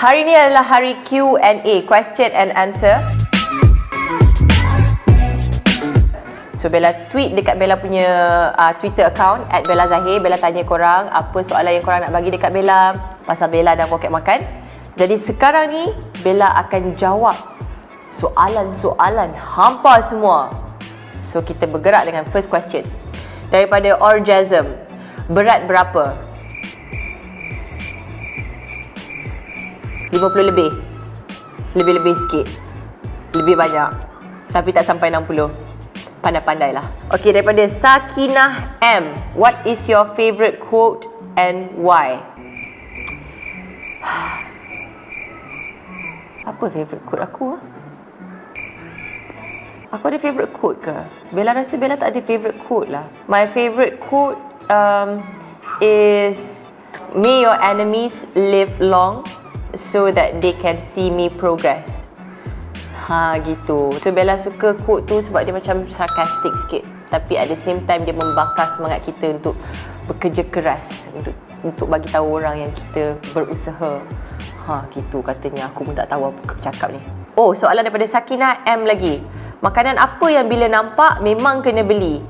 Hari ni adalah hari Q&A, question and answer. So Bella tweet dekat Bella punya uh, Twitter account at Bella Zahir. Bella tanya korang apa soalan yang korang nak bagi dekat Bella pasal Bella dan poket makan. Jadi sekarang ni Bella akan jawab soalan-soalan hampa semua. So kita bergerak dengan first question. Daripada Orgasm. Berat berapa? 50 lebih. Lebih-lebih sikit. Lebih banyak. Tapi tak sampai 60. Pandai-pandai lah. Okay, daripada Sakinah M. What is your favourite quote and why? Apa favourite quote aku? ah? Aku ada favourite quote ke? Bella rasa Bella tak ada favourite quote lah. My favourite quote um, is May your enemies live long so that they can see me progress. Ha gitu. So Bella suka quote tu sebab dia macam sarcastic sikit. Tapi at the same time dia membakar semangat kita untuk bekerja keras untuk untuk bagi tahu orang yang kita berusaha. Ha gitu katanya. Aku pun tak tahu apa cakap ni. Oh, soalan daripada Sakina M lagi. Makanan apa yang bila nampak memang kena beli?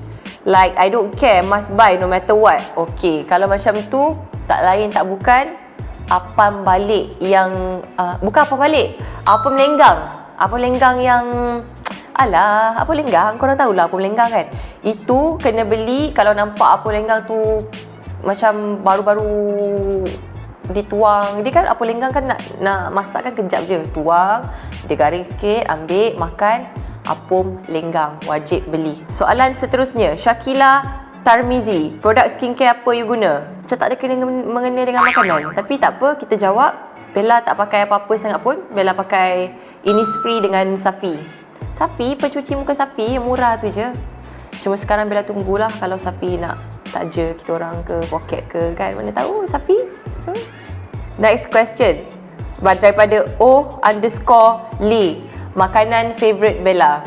Like I don't care, must buy no matter what. Okay, kalau macam tu tak lain tak bukan apam balik yang uh, bukan apa balik. Apa melenggang. Apa lenggang yang Alah, apa lenggang? Korang tahulah apa lenggang kan? Itu kena beli kalau nampak apa lenggang tu macam baru-baru dituang. Dia kan apa lenggang kan nak nak masak kan kejap je. Tuang, dia garing sikit, ambil, makan. Apom lenggang wajib beli. Soalan seterusnya, Shakila Tarmizi, produk skincare apa you guna? Macam tak ada kena mengena dengan makanan. Tapi tak apa, kita jawab. Bella tak pakai apa-apa sangat pun. Bella pakai Innisfree dengan Safi. Safi, pencuci muka Safi yang murah tu je. Cuma sekarang Bella tunggulah kalau Safi nak taja kita orang ke poket ke kan. Mana tahu Safi? Hmm? Next question. Daripada O underscore Lee. Makanan favourite Bella.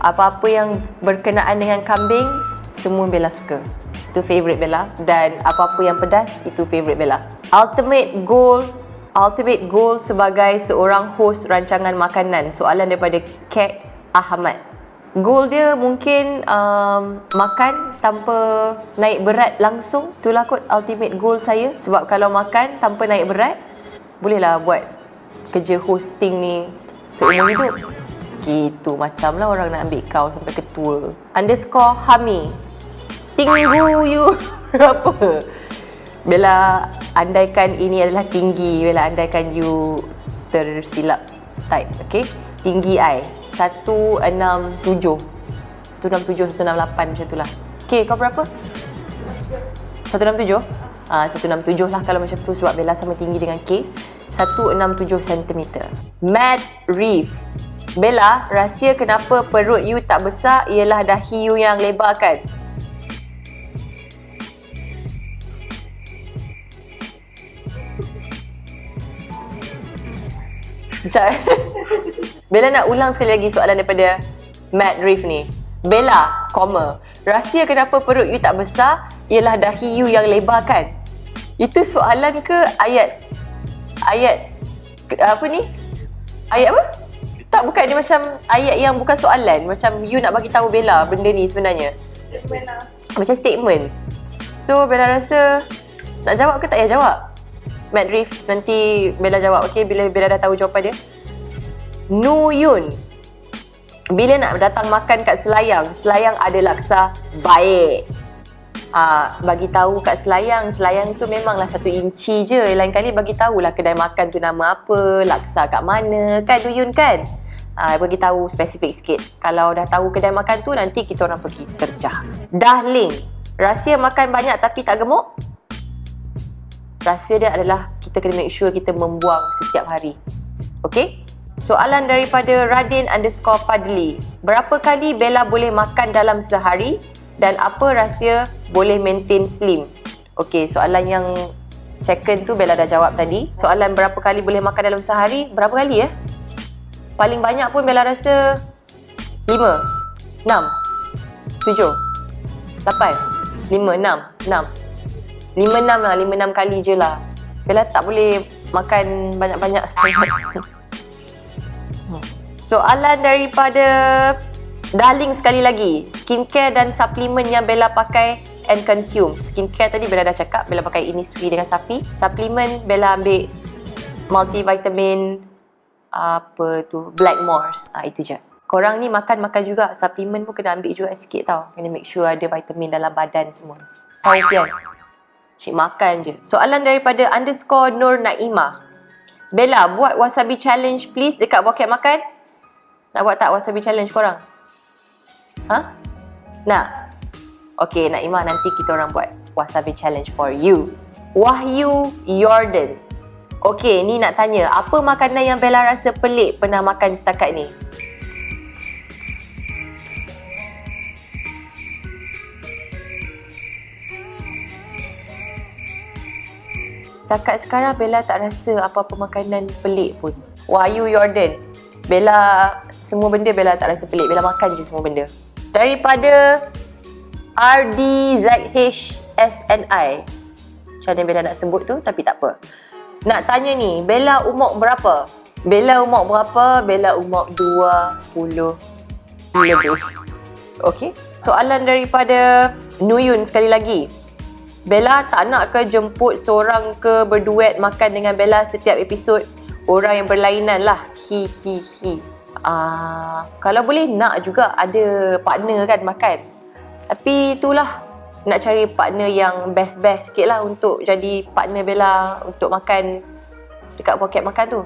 Apa-apa yang berkenaan dengan kambing, semua Bella suka. Itu favourite Bella. Dan apa-apa yang pedas, itu favourite Bella. Ultimate goal Ultimate goal sebagai seorang host rancangan makanan. Soalan daripada Kat Ahmad. Goal dia mungkin um, makan tanpa naik berat langsung. Itulah kot ultimate goal saya. Sebab kalau makan tanpa naik berat, bolehlah buat kerja hosting ni seumur hidup. Gitu macam lah orang nak ambil kau sampai ketua. Underscore Hami. Tinggu you. Apa? Bella andaikan ini adalah tinggi. Bella andaikan you tersilap type. Okay. Tinggi I. 167. 167, 168 macam tu lah. Okay, kau berapa? 167? Ah, 167 lah kalau macam tu sebab Bella sama tinggi dengan K. 167 cm. Matt Reef. Bella, rahsia kenapa perut you tak besar ialah dahi you yang lebar kan? Sekejap Bella nak ulang sekali lagi soalan daripada Matt Reef ni. Bella, koma. Rahsia kenapa perut you tak besar ialah dahi you yang lebar kan? Itu soalan ke ayat? Ayat apa ni? Ayat apa? Tak bukan dia macam ayat yang bukan soalan. Macam you nak bagi tahu Bella benda ni sebenarnya. Bella. Macam statement. So Bella rasa nak jawab ke tak payah jawab? Matt Reef nanti Bella jawab okay bila Bella dah tahu jawapan dia. Nu Yun. Bila nak datang makan kat Selayang, Selayang ada laksa baik. Ah, bagi tahu kat Selayang, Selayang tu memanglah satu inci je. Lain kali bagi tahulah kedai makan tu nama apa, laksa kat mana, kan Duyun kan? Ah, bagi tahu spesifik sikit. Kalau dah tahu kedai makan tu nanti kita orang pergi kerja. Dahling. Rahsia makan banyak tapi tak gemuk? Rahsia dia adalah kita kena make sure kita membuang setiap hari. Okay? Soalan daripada Radin underscore Fadli. Berapa kali Bella boleh makan dalam sehari dan apa rahsia boleh maintain slim? Okay, soalan yang second tu Bella dah jawab tadi. Soalan berapa kali boleh makan dalam sehari? Berapa kali ya? Paling banyak pun Bella rasa 5, 6, 7, 8, 5, 6, 6. 5-6 lah, 5-6 kali je lah. Bella tak boleh makan banyak-banyak. Soalan daripada Darling sekali lagi. Skincare dan suplemen yang Bella pakai and consume. Skincare tadi Bella dah cakap Bella pakai Innisfree dengan Sapi Suplemen Bella ambil Multivitamin Apa tu Blackmores ah, Itu je. Korang ni makan-makan juga. Suplemen pun kena ambil juga sikit tau. Kena make sure ada vitamin dalam badan semua. Tahu Pian Cik makan je Soalan daripada underscore Nur Naimah Bella buat wasabi challenge please Dekat bucket makan nak buat tak wasabi challenge korang? Ha? Nak? Okay, nak Imah nanti kita orang buat wasabi challenge for you. Wahyu Jordan. Okay, ni nak tanya. Apa makanan yang Bella rasa pelik pernah makan setakat ni? Setakat sekarang Bella tak rasa apa-apa makanan pelik pun. Wahyu Jordan. Bella semua benda Bella tak rasa pelik. Bella makan je semua benda. Daripada RDZHSNI. Macam mana Bella nak sebut tu tapi tak apa. Nak tanya ni, Bella umur berapa? Bella umur berapa? Bella umur 20 lebih. Okey. Soalan daripada Nuyun sekali lagi. Bella tak nak ke jemput seorang ke berduet makan dengan Bella setiap episod? Orang yang berlainan lah. Hi hi hi. Uh, kalau boleh nak juga ada partner kan makan. Tapi itulah nak cari partner yang best-best sikit lah untuk jadi partner Bella untuk makan dekat poket makan tu.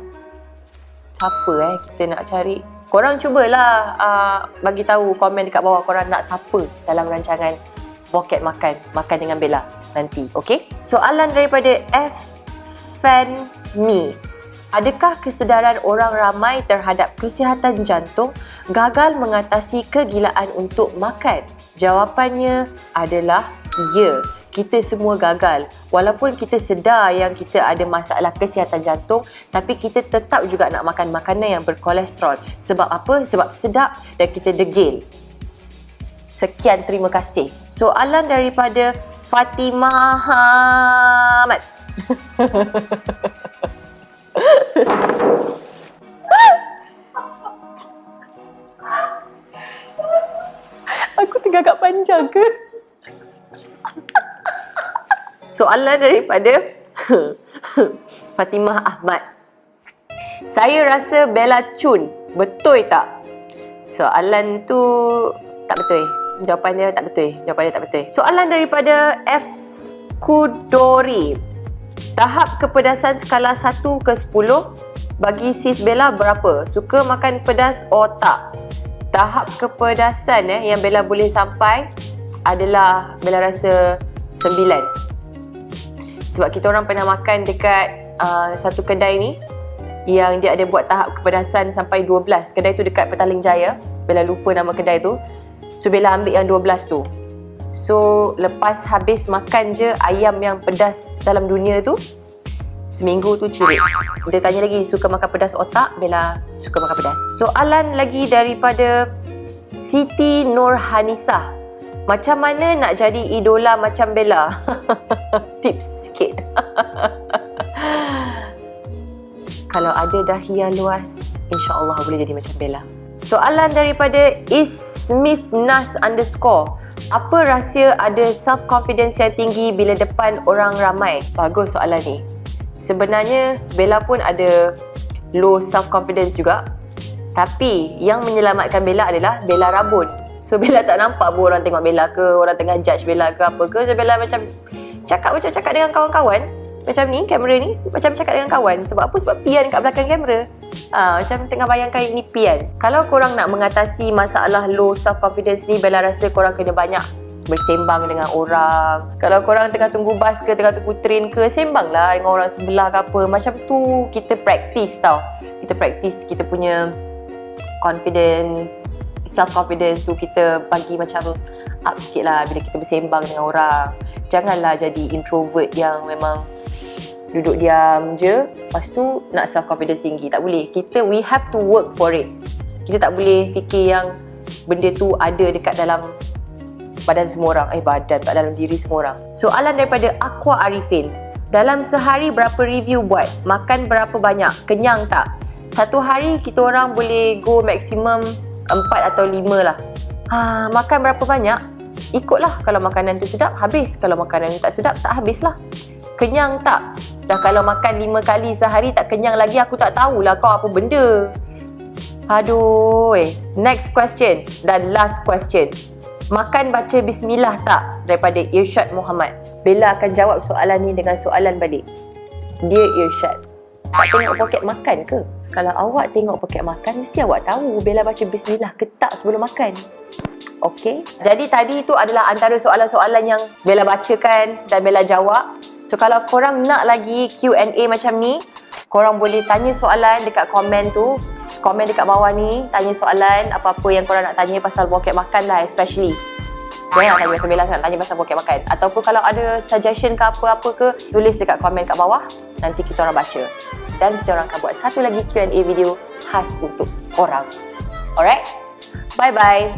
Siapa eh kita nak cari? Korang cubalah uh, bagi tahu komen dekat bawah korang nak siapa dalam rancangan poket makan makan dengan Bella nanti. Okay? Soalan daripada F Fan Me. Adakah kesedaran orang ramai terhadap kesihatan jantung gagal mengatasi kegilaan untuk makan? Jawapannya adalah ya. Kita semua gagal. Walaupun kita sedar yang kita ada masalah kesihatan jantung, tapi kita tetap juga nak makan makanan yang berkolesterol. Sebab apa? Sebab sedap dan kita degil. Sekian, terima kasih. Soalan daripada Fatimah Hamad. Aku tengah kat panjang ke? Soalan daripada Fatimah Ahmad. Saya rasa Bella Chun. Betul tak? Soalan tu tak betul. Jawapannya tak betul. Jawapannya tak betul. Soalan daripada F Kudori. Tahap kepedasan skala 1 ke 10 bagi sis Bella berapa? Suka makan pedas atau tak? Tahap kepedasan eh, yang Bella boleh sampai adalah Bella rasa 9. Sebab kita orang pernah makan dekat uh, satu kedai ni yang dia ada buat tahap kepedasan sampai 12. Kedai tu dekat Petaling Jaya. Bella lupa nama kedai tu. So Bella ambil yang 12 tu. So lepas habis makan je ayam yang pedas dalam dunia tu Seminggu tu curi Dia tanya lagi suka makan pedas otak? Bella suka makan pedas. Soalan lagi daripada Siti Nur Hanisah Macam mana nak jadi idola macam Bella? Tips sikit. Kalau ada dahi yang luas InsyaAllah boleh jadi macam Bella. Soalan daripada Ismif Nas underscore apa rahsia ada self-confidence yang tinggi bila depan orang ramai? Bagus soalan ni. Sebenarnya Bella pun ada low self-confidence juga. Tapi yang menyelamatkan Bella adalah Bella rabun. So Bella tak nampak pun orang tengok Bella ke, orang tengah judge Bella ke apa ke. So Bella macam cakap macam cakap dengan kawan-kawan. Macam ni, kamera ni. Macam cakap dengan kawan. Sebab apa? Sebab pian kat belakang kamera. Ha, macam tengah bayangkan ini pian. Kalau korang nak mengatasi masalah low self-confidence ni, Bella rasa korang kena banyak bersembang dengan orang. Kalau korang tengah tunggu bas ke, tengah tunggu train ke, sembanglah dengan orang sebelah ke apa. Macam tu kita practice tau. Kita practice kita punya confidence, self-confidence tu kita bagi macam up sikit lah bila kita bersembang dengan orang. Janganlah jadi introvert yang memang duduk diam je lepas tu nak self confidence tinggi tak boleh kita we have to work for it kita tak boleh fikir yang benda tu ada dekat dalam badan semua orang eh badan tak dalam diri semua orang soalan daripada Aqua Arifin Dalam sehari berapa review buat? Makan berapa banyak? Kenyang tak? Satu hari kita orang boleh go maksimum 4 atau 5 lah. Ha, makan berapa banyak? Ikutlah kalau makanan tu sedap, habis. Kalau makanan tu tak sedap, tak habis lah. Kenyang tak? Dah kalau makan 5 kali sehari tak kenyang lagi, aku tak tahulah kau apa benda. Aduh, eh. Next question dan last question. Makan baca bismillah tak daripada Irsyad Muhammad? Bella akan jawab soalan ni dengan soalan balik. Dear Irsyad, tak tengok poket makan ke? Kalau awak tengok poket makan, mesti awak tahu Bella baca bismillah ke tak sebelum makan. Okey. Jadi tadi tu adalah antara soalan-soalan yang Bella bacakan dan Bella jawab. So kalau korang nak lagi Q&A macam ni, korang boleh tanya soalan dekat komen tu. Komen dekat bawah ni tanya soalan apa-apa yang korang nak tanya pasal poket makan lah especially. Jangan tanya pasal Bella nak tanya pasal poket makan. Ataupun kalau ada suggestion ke apa-apa ke Tulis dekat komen kat bawah. Nanti kita orang baca. Dan kita orang akan buat satu lagi Q&A video Khas untuk korang. Alright? Bye-bye